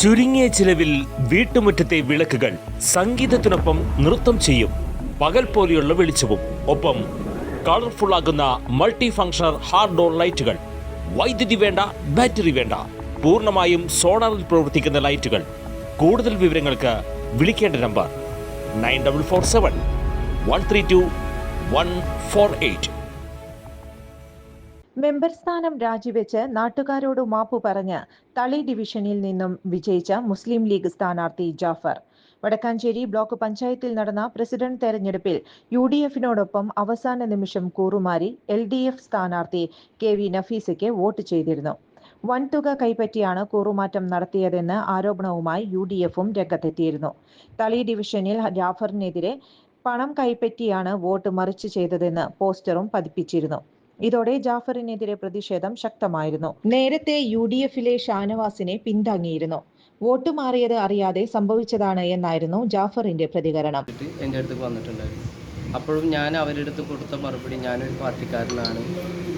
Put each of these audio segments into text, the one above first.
ചുരുങ്ങിയ ചിലവിൽ വീട്ടുമുറ്റത്തെ വിളക്കുകൾ സംഗീതത്തിനൊപ്പം നൃത്തം ചെയ്യും. പകൽ പോലെയുള്ള വെളിച്ചവും. ഒപ്പം കളർഫുൾ ആകുന്ന മൾട്ടി ഫംഗ്ഷണൽ ഹാർഡ് ഡോർ ലൈറ്റുകൾ. വൈദ്യുതി വേണ്ട ബാറ്ററി വേണ്ട. പൂർണമായും സോളാറിൽ പ്രവർത്തിക്കുന്ന ലൈറ്റുകൾ. കൂടുതൽ വിവരങ്ങൾക്ക് വിളിക്കേണ്ട number nine double four seven one three two one four eight. Member സ്ഥാനം രാജിവെച്ച് നാട്ടുകാരോട് മാപ്പു പറഞ്ഞ് തളി ഡിവിഷനിൽ നിന്നും വിജയിച്ച മുസ്ലിം ലീഗ് സ്ഥാനാർത്ഥി ജാഫർ. വടക്കാഞ്ചേരി ബ്ലോക്ക് പഞ്ചായത്തിൽ നടന്ന പ്രസിഡന്റ് തെരഞ്ഞെടുപ്പിൽ യു ഡി എഫിനോടൊപ്പം അവസാന നിമിഷം കൂറുമാറി എൽ ഡി എഫ് സ്ഥാനാർത്ഥി കെ വി നഫീസയ്ക്ക് വോട്ട് ചെയ്തിരുന്നു. വൻതുക കൈപ്പറ്റിയാണ് കൂറുമാറ്റം നടത്തിയതെന്ന് ആരോപണവുമായി യു ഡി എഫും രംഗത്തെത്തിയിരുന്നു. തളി ഡിവിഷനിൽ ജാഫറിനെതിരെ പണം കൈപ്പറ്റിയാണ് വോട്ട് മറിച്ച് ചെയ്തതെന്ന് പോസ്റ്ററും പതിപ്പിച്ചിരുന്നു. ഇതോടെ ജാഫറിനെതിരെ പ്രതിഷേധം ശക്തമായിരുന്നു. നേരത്തെ യു ഡി എഫിലെ ഷാനവാസിനെ പിന്താങ്ങിയിരുന്നു. വോട്ട് മാറിയത് അറിയാതെ സംഭവിച്ചതാണ് എന്നായിരുന്നു ജാഫറിന്റെ പ്രതികരണം. എന്റെ അടുത്തേക്ക് വന്നിട്ടുണ്ടായിരുന്നു. അപ്പോഴും ഞാൻ അവരുടെ അടുത്ത് കൊടുത്ത മറുപടി ഞാനൊരു പാർട്ടിക്കാരനാണ്.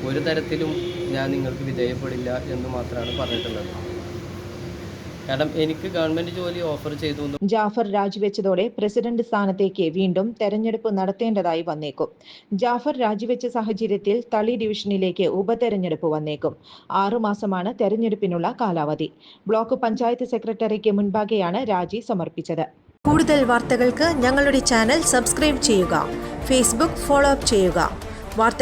ഒരു തരത്തിലും ഞാൻ നിങ്ങൾക്ക് വിധേയപ്പെടില്ല എന്ന് മാത്രമാണ് പറഞ്ഞിട്ടുള്ളത്. കാരണം എനിക്ക് ഗവൺമെന്റ് ജോലി ഓഫർ ചെയ്തു എന്ന് ജാഫർ രാജിവെച്ചതോടെ പ്രസിഡന്റ് സ്ഥാനത്തേക്ക് വീണ്ടും തെരഞ്ഞെടുപ്പ് നടത്തേണ്ടതായി വന്നേക്കും. ജാഫർ രാജിവെച്ച സാഹചര്യത്തിൽ തളി ഡിവിഷനിലേക്ക് ഉപതെരഞ്ഞെടുപ്പ് വന്നേക്കും. ആറുമാസമാണ് തെരഞ്ഞെടുപ്പിനുള്ള കാലാവധി. ബ്ലോക്ക് പഞ്ചായത്ത് സെക്രട്ടറിക്ക് മുൻപാകെയാണ് രാജി സമർപ്പിച്ചത്. കൂടുതൽ വാർത്തകൾക്ക് ഞങ്ങളുടെ ചാനൽ സബ്സ്ക്രൈബ് ചെയ്യുക. ഫേസ്ബുക്ക് ഫോളോ അപ്പ് ചെയ്യുക. വാർത്തകൾ